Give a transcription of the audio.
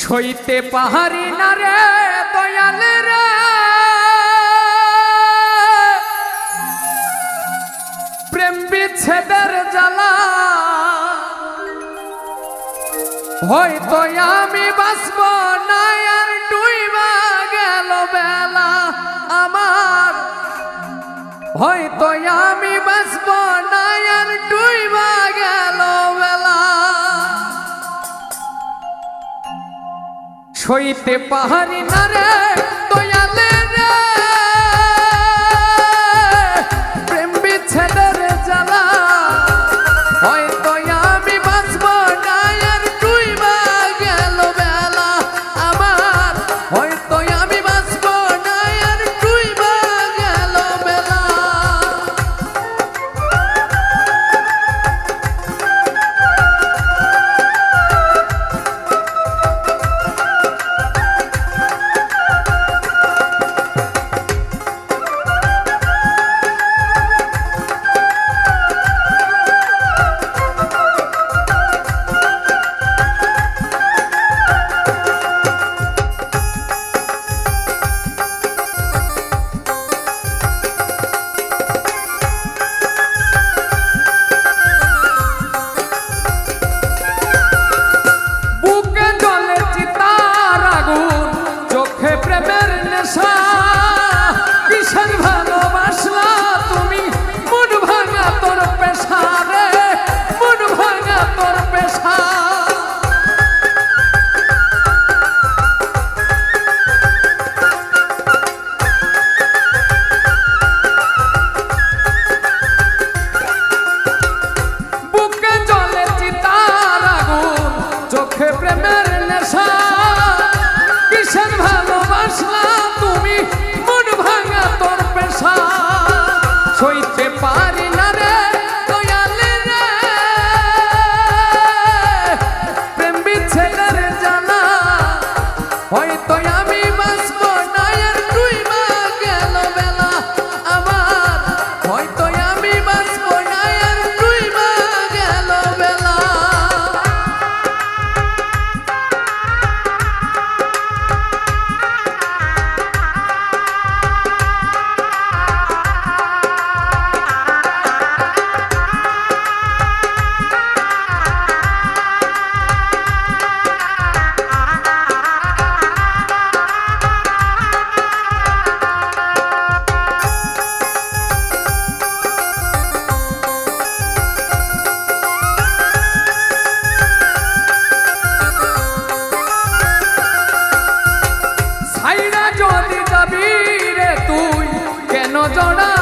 সইতে পাহাড়ি না রে দয়াল রে। প্রেম বিচ্ছেদের জ্বালা। হয়তো আমি বাঁচব না, আর ডুইবা গেল বেলা আমার। হয়তো আমি বাঁচব সইতে পাহাড়ি নারে দয়ালে জড়া